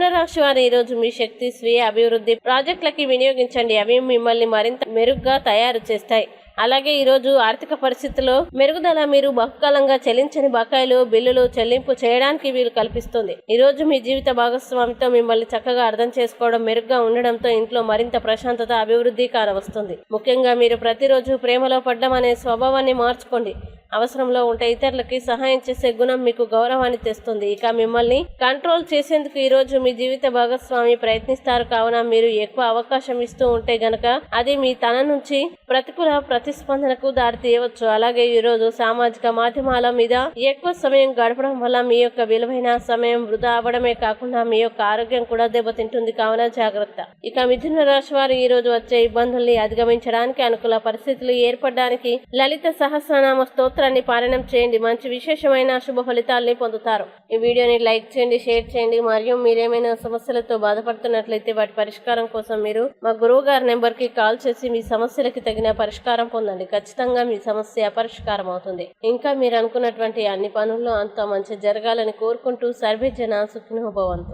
రాశి వారు ఈ రోజు మీ శక్తి స్వీయ అభివృద్ధి ప్రాజెక్టులకి వినియోగించండి. అవి మిమ్మల్ని మరింత మెరుగ్గా తయారు చేస్తాయి. అలాగే ఈరోజు ఆర్థిక పరిస్థితుల్లో మెరుగుదల మీరు బహుకాలంగా చెల్లించని బకాయిలు బిల్లులు చెల్లింపు చేయడానికి వీలు కల్పిస్తుంది. ఈరోజు మీ జీవిత భాగస్వామితో మిమ్మల్ని చక్కగా అర్థం చేసుకోవడం మెరుగ్గా ఉండడంతో ఇంట్లో మరింత ప్రశాంతత అభివృద్ధి కానవస్తుంది ముఖ్యంగా మీరు ప్రతిరోజు ప్రేమలో పడ్డం అనే స్వభావాన్ని మార్చుకోండి. అవసరంలో ఉంటే ఇతరులకి సహాయం చేసే గుణం మీకు గౌరవాన్ని తెస్తుంది. ఇక మిమ్మల్ని కంట్రోల్ చేసేందుకు ఈ రోజు మీ జీవిత భాగస్వామి ప్రయత్నిస్తారు. కావున మీరు ఎక్కువ అవకాశం ఇస్తూ ఉంటే గనక అది మీ తన నుంచి ప్రతికూల ప్రతిస్పందనకు దారి తీయవచ్చు అలాగే ఈ రోజు సామాజిక మాధ్యమాల మీద ఎక్కువ సమయం గడపడం వల్ల మీ యొక్క విలువైన సమయం వృధా అవ్వడమే కాకుండా మీ యొక్క ఆరోగ్యం కూడా దెబ్బతింటుంది. కావున జాగ్రత్త. ఇక మిథున రాశి వారు ఈ రోజు వచ్చే ఇబ్బందుల్ని అధిగమించడానికి అనుకూల పరిస్థితులు ఏర్పడడానికి లలిత సహస్రనామ స్తోత్రాన్ని పారాయణం చేయండి. మంచి విశేషమైన శుభ ఫలితాల్ని పొందుతారు. ఈ వీడియోని లైక్ చేయండి షేర్ చేయండి. మరియు మీరేమైనా సమస్యలతో బాధపడుతున్నట్లయితే వాటి పరిష్కారం కోసం మీరు మా గురువు గారి నెంబర్కి కాల్ చేసి మీ సమస్యలకి తగిన పరిష్కారం పొందండి. ఖచ్చితంగా మీ సమస్య పరిష్కారం అవుతుంది. ఇంకా మీరు అనుకున్నటువంటి అన్ని పనుల్లో అంత మంచి జరగాలని కోరుకుంటూ సర్వే జన సుఖినోభవంతు